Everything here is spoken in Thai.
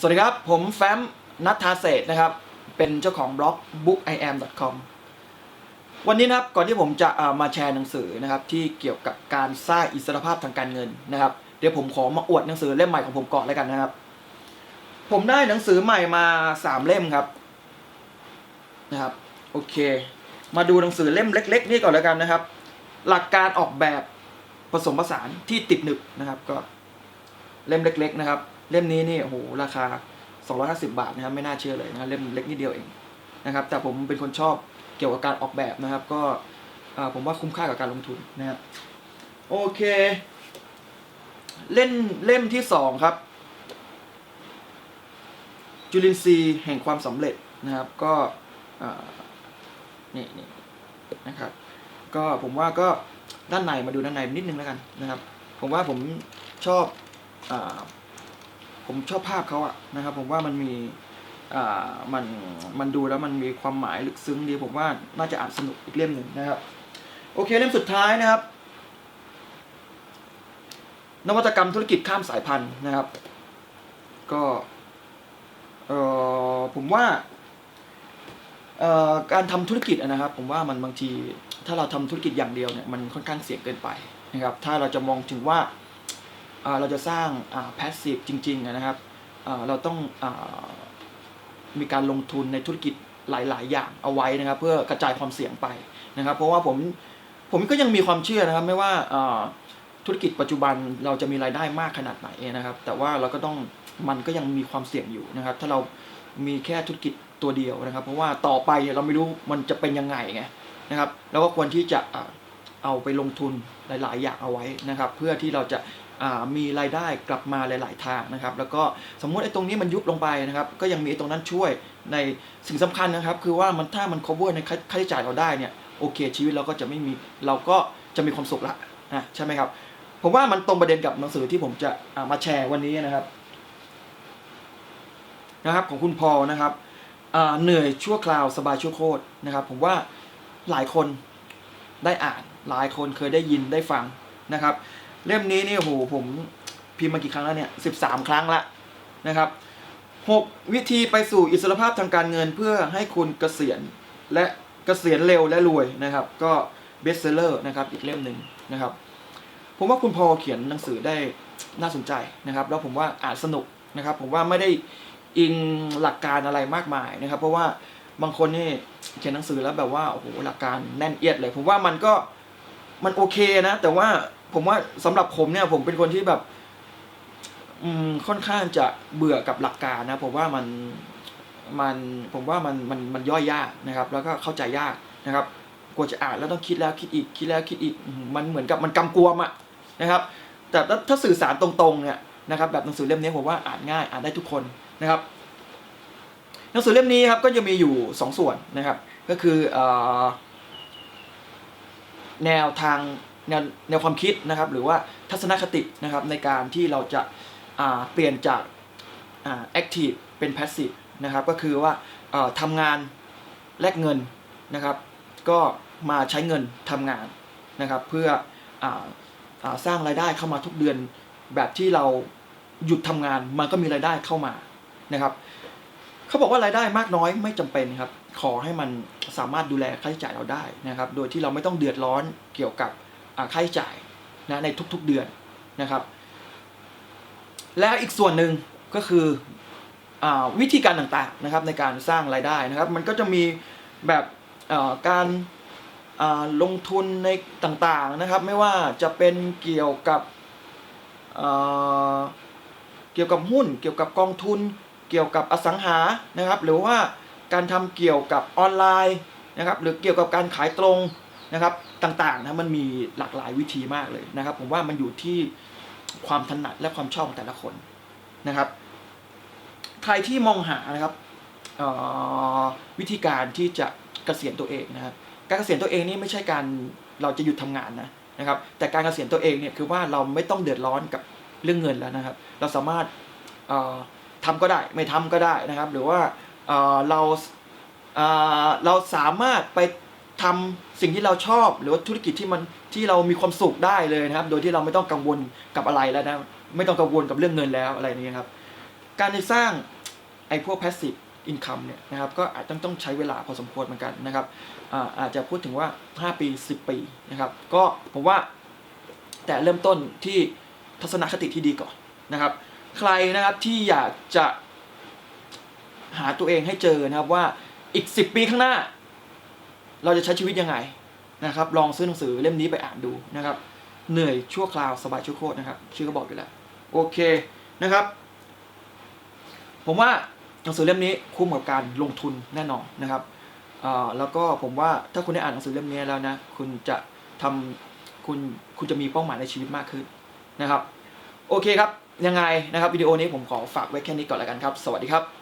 สวัสดีครับ ผมแฟมนัทธาเศษนะครับ เป็นเจ้าของบล็อก bookIam.com วันนี้นะครับก่อนที่ผมจะมาแชร์หนังสือนะครับ ที่เกี่ยวกับการสร้างอิสรภาพทางการเงินนะครับ เดี๋ยวผมขอมาอวดหนังสือเล่มใหม่ของผมก่อนแล้วกันนะครับ ผมได้หนังสือใหม่มาสามเล่มครับนะครับ โอเค มาดูหนังสือเล่มเล็ก ๆ นี่ก่อนแล้วกันนะครับ หลักการออกแบบผสมผสานที่ติดหนึบนะครับ ก็เล่มเล็ก ๆ นะครับ เล่มนี้นี่โอ้โหราคา 250 บาทนะครับไม่น่าเชื่อเลยนะเล่มเล็กนิดเดียวเองนะครับแต่ผมเป็นคนชอบเกี่ยวกับการออกแบบนะครับ ก็ผมว่าคุ้มค่ากับการลงทุนนะครับโอเค เล่นเล่มที่สองครับ จุลินทรีย์แห่งความสำเร็จนะครับก็นี่นี่นะครับ ก็ผมว่าก็ด้านในมาดูด้านในนิดนึงแล้วกันนะครับ ผมว่าผมชอบอ ผมชอบภาพเขาอะนะครับ ผมว่ามันมีอ่ามันมันดูแล้วมันมีความหมายลึกซึ้งดี ผมว่าน่าจะอ่านสนุกอีกเล่มหนึ่งนะครับ โอเคเล่มสุดท้ายนะครับ นวัตกรรมธุรกิจข้ามสายพันธุ์นะครับ ก็เออผมว่าการทำธุรกิจนะครับ ผมว่ามันบางทีถ้าเราทำธุรกิจอย่างเดียวเนี่ยมันค่อนข้างเสี่ยงเกินไปนะครับ ถ้าเราจะมองถึงว่า เราจะสร้างแพสซีฟจริงๆนะครับเราต้องอมีการลงทุนในธุรกิจหลาย ๆ อย่างเอาไว้นะครับ เพื่อกระจายความเสี่ยงไปนะครับ เพราะว่าผมผมก็ยังมีความเชื่อนะครับ ไม่ว่าธุรกิจปัจจุบันเราจะมีรายได้มากขนาดไหนนะครับ แต่ว่าเราก็ต้องมันก็ยังมีความเสี่ยงอยู่นะครับ ถ้าเรามีแค่ธุรกิจตัวเดียวนะครับ เพราะว่าต่อไปเราไม่รู้มันจะเป็นยังไงไงนะครับ แล้วก็ควรที่จะเอาไปลงทุนหลาย ๆ อย่างเอาไว้นะครับ เพื่อที่เราจะ มีรายได้กลับมาหลาย ๆ ทางนะครับ แล้วก็สมมติไอ้ตรงนี้มันยุบลงไปนะครับ ก็ยังมีไอ้ตรงนั้นช่วยในสิ่งสำคัญนะครับ คือว่ามันถ้ามัน cover ในค่าใช้จ่ายเราได้เนี่ยโอเค ชีวิตเราก็จะไม่มีเราก็จะมีความสุขละนะใช่ไหมครับผมว่ามันตรงประเด็นกับหนังสือที่ผมจะามาแชร์วันนี้นะครับนะครับของคุณพอนะครับเหนื่อยชั่วคราวสบายชั่วโคตรนะครับ ผมว่าหลายคนได้อ่านหลายคนเคยได้ยินได้ฟังนะครับ เล่มนี้นี่โอ้โหผมพิมพ์มากี่ครั้งแล้วเนี่ยสิบสามครั้งละนะครับหกวิธีไปสู่อิสรภาพทางการเงินเพื่อให้คุณเกษียณและเกษียณเร็วและรวยนะครับ ก็เบสเซอร์นะครับอีกเล่มหนึ่งนะครับ ผมว่าคุณพอเขียนหนังสือได้น่าสนใจนะครับ แล้วผมว่าอ่านสนุกนะครับ ผมว่าไม่ได้อิงหลักการอะไรมากมายนะครับ เพราะว่าบางคนนี่เขียนหนังสือแล้วแบบว่าโอ้โหหลักการแน่นเอียดเลย ผมว่ามันก็มันโอเคนะ แต่ว่า ผมว่าสำหรับผมเนี่ยผมเป็นคนที่แบบอืมค่อนข้างจะเบื่อกับหลักการนะ ผมว่ามันมันผมว่ามันมันมันย่อยยากนะครับ แล้วก็เข้าใจยากนะครับกว่าจะอ่านแล้วต้องคิดแล้วคิดอีกคิดแล้วคิดอีกมันเหมือนกับมันกำกวมอะนะครับ แต่ถ้าถ้าสื่อสารตรงๆเนี่ยนะครับแบบหนังสือเล่มนี้ผมว่าอ่านง่ายอ่านได้ทุกคนนะครับ หนังสือเล่มนี้ครับก็จะมีอยู่ 2 ส่วนนะครับ ก็คืออแนวทาง แนวแนวความคิดนะครับหรือว่าทัศนคตินะครับในการที่เราจะาเปลี่ยนจากอ่า active เป็น passive นะครับก็คือว่าทำงานแลกเงินนะครับ ก็มาใช้เงินทำงานนะครับ เพื่ออาอ่าสร้างรายได้เข้ามาทุกเดือนแบบที่เราหยุดทำงานมันก็มีรายได้เข้ามานะครับเขาบอกว่ารายได้มากน้อยไม่จำเป็นครับขอให้มันสามารถดูแลค่าใช้จ่ายเราได้นะครับ โดยที่เราไม่ต้องเดือดร้อนเกี่ยวกับ ค่าใช้จ่ายนะในทุกๆเดือนนะครับ และอีกส่วนหนึ่งก็คืออวิธีการต่างๆนะครับในการสร้างรายได้นะครับ มันก็จะมีแบบการลงทุนในต่างๆนะครับ ไม่ว่าจะเป็นเกี่ยวกับเเกี่ยวกับหุ้น เกี่ยวกับกองทุน เกี่ยวกับอสังหานะครับ หรือว่าการทำเกี่ยวกับออนไลน์นะครับ หรือเกี่ยวกับการขายตรง นะครับต่างๆนะมันมีหลากหลายวิธีมากเลยนะครับ ผมว่ามันอยู่ที่ความถนัดและความชอบของแต่ละคนนะครับใครที่มองหานะครับออวิธีการที่จะเกษียณตัวเองนะครับการเกษียณตัวเองนี่ไม่ใช่การเราจะหยุดทำงานนะนะครับ แต่การเกษียณตัวเองเนี่ยคือว่าเราไม่ต้องเดือดร้อนกับเรื่องเงินแล้วนะครับ เราสามารถเอ่อทำก็ได้ไม่ทำก็ได้นะครับ หรือว่าเราเราสามารถไป ทำสิ่งที่เราชอบ หรือว่าธุรกิจที่มันที่เรามีความสุขได้เลยนะครับ โดยที่เราไม่ต้องกังวลกับอะไรแล้วนะไม่ต้องกังวลกับเรื่องเงินแล้วอะไรนี้ครับ การสร้างไอ้พวก passive income เนี่ยนะครับก็อาจจะต้องใช้เวลาพอสมควรเหมือนกันนะครับอาอาจจะพูดถึงว่า 5 ปี 10 ปีนะครับ ก็ผมว่าแต่เริ่มต้นที่ทัศนคติที่ดีก่อนนะครับ ใครนะครับที่อยากจะหาตัวเองให้เจอนะครับว่าอีก 10 ปีข้างหน้า เราจะใช้ชีวิตยังไงนะครับ ลองซื้อหนังสือเล่มนี้ไปอ่านดูนะครับ เหนื่อยชั่วคราวสบายชั่วโคตรนะครับ ชื่อก็บอกอยู่แล้วโอเคนะครับ ผมว่าหนังสือเล่มนี้คุ้มกับการลงทุนแน่นอนนะครับแล้วก็ผมว่าถ้าคุณได้อ่านหนังสือเล่มนี้แล้วนะ คุณจะทำคุณคุณจะมีเป้าหมายในชีวิตมากขึ้นนะครับ โอเคครับ ยังไงนะครับวิดีโอนี้ผมขอฝากไว้แค่นี้ก่อนแล้วกันครับ สวัสดีครับ